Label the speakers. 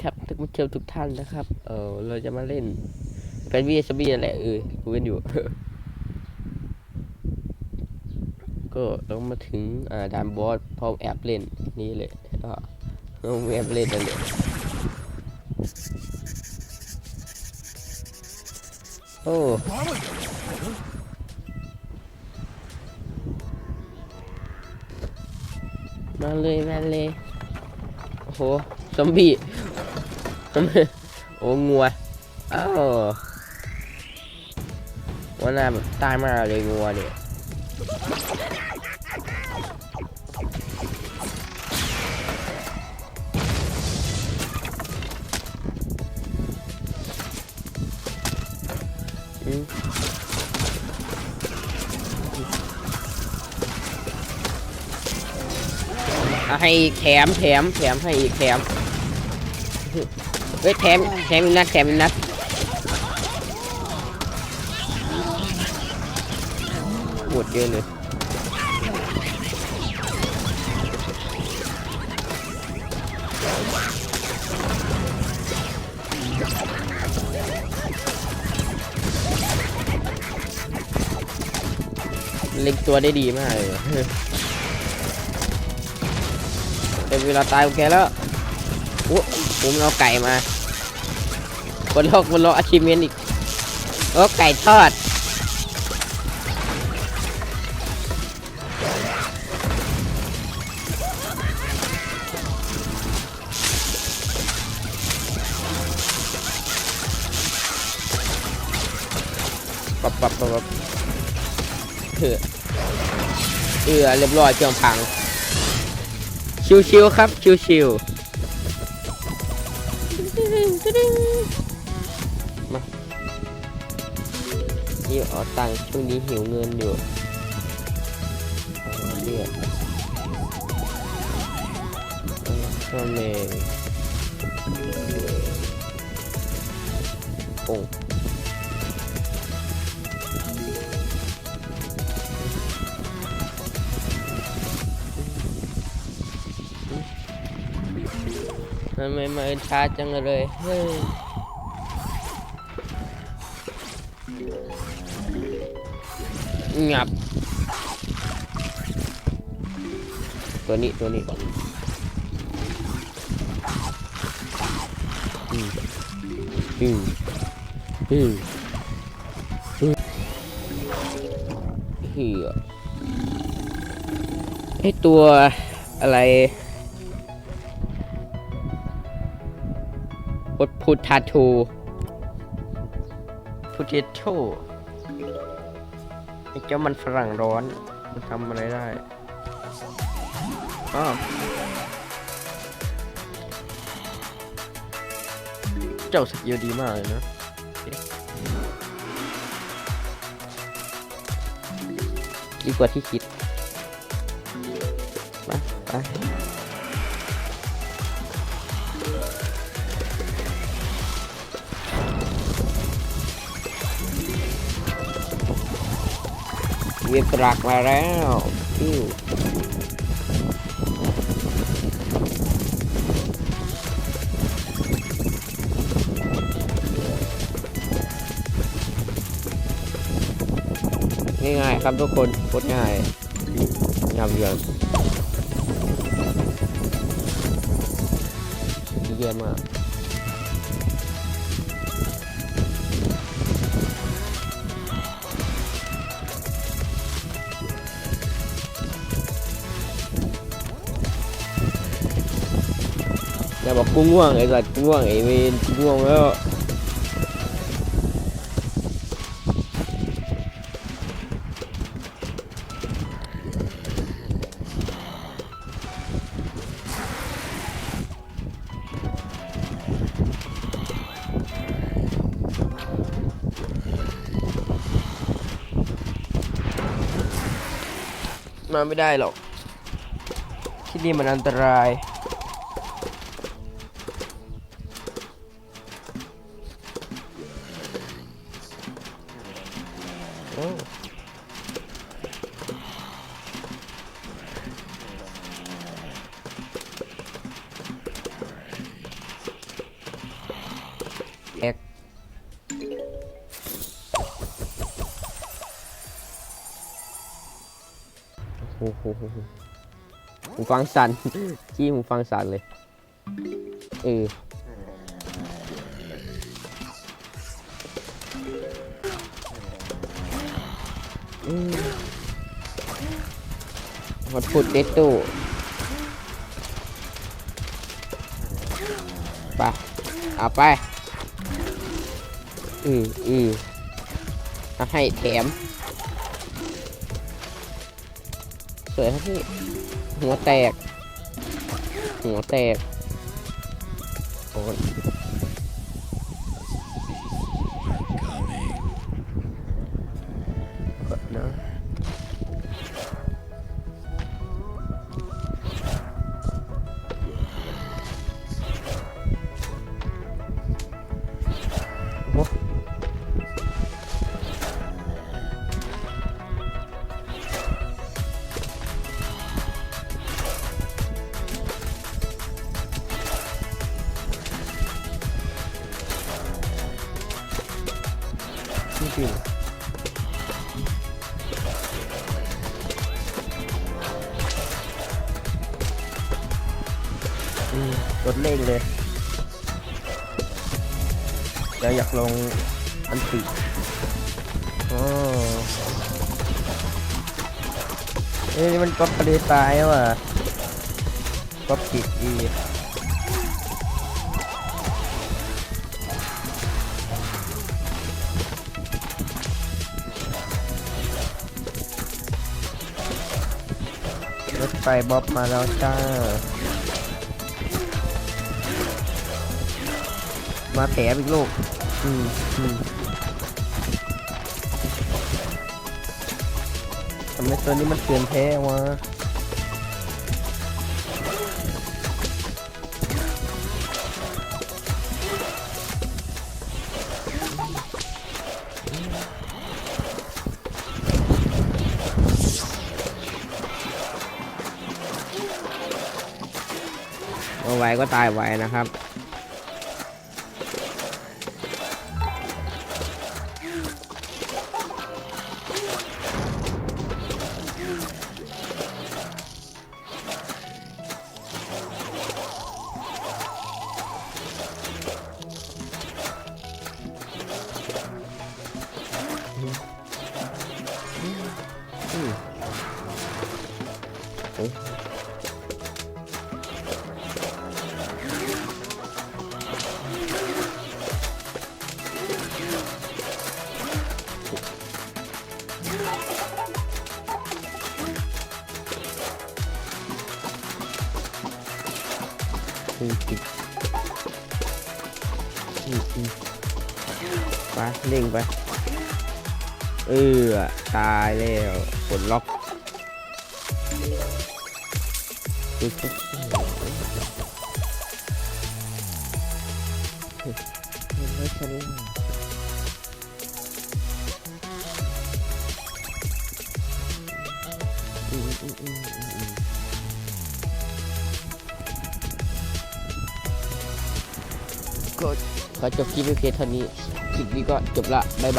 Speaker 1: ครับทุกผู้ชมทุกท่านนะครับ เออเราจะมาเล่นแฟนวีสบีแหละเออกูกันอยู่ ก็ต้องมาถึงอ่าด่านบอสพร้อมแอบเล่นนี่เลยก็ต้องแอบเล่นนั่นเลย อ้มาเลยมาเลย โอ้โห ซอมบี้โอ้งัวอ้าวว่าหน้าแบบตายมากเลยงัวเนี่ย อาให้อีกแถมแถมแถมให้อีกแถมเฮ้ยแถมแถมอีกนัดแถมอีกนัดหมดเยอะเลยเล็งตัวได้ดีมากเลย เวลาตายของแกแล้วโอ้ผมเอาไก่มาบนโลกบนโลกอาชีพเมนอีกโอ้ไก่ทอดปับปับปับปับเออเออเรียบร้อยเครื่องพัง ชิวๆครับชิวๆมานี่เอาตังค์ช่วงนี้หิวเงินอยู่เลือดเอาข้าวแมงโอ้ ทำไมมาช้าจังเลยเฮ้ยงับ ตัวนี้ตัวนี้ก่อืมอืมอืมอืมเฮียไอตัวอะไร พุทพุทธาทูพุทธโชไอ้เจ้ามันฝรั่งร้อน มันทำอะไรได้อ้าวเจ้าสกิลดีมากเลยนะดีกว่าที่คิด มาไป เวียกรักมาแล้วอิ้ง่ายๆครับทุกคนโคตรง่ายงามเยือนเยี่ยมมาก บอกกูง่วงไอ้สัตว์กูง่วงไอ้เวนกูง่วงแล้วมาไม่ได้หรอก ที่นี่มันอันตราย หูฟังสั่นจี้หูฟังสั่นเลย เออฮอตฟุตเด็ดตู้ไปเอาไป อืออือให้แถม กิดครับพี่ หัวแตก หัวแตกโอ้ย จริงๆอืมกดเล่งเลยเดี๋ยวอยากลงอันติอ๋อเอ้ยมันก๊อปทะเลทรายว่ะก๊อปผิดอี ไฟบ๊อบมาแล้วจ้า มาแถมอีกลูก อืมอืมทำไมตัวนี้มันเตือนแท้วะ เอาไว้ก็ตายไว้นะครับ ไปเร่งไป เออ ตายแล้วกดล็อกไมฉันล่อืมอืมอืมอืมก็ ขอจบคลิปไว้เพียงเท่านี้ คลิปนี้ก็จบละบ๊ายบาย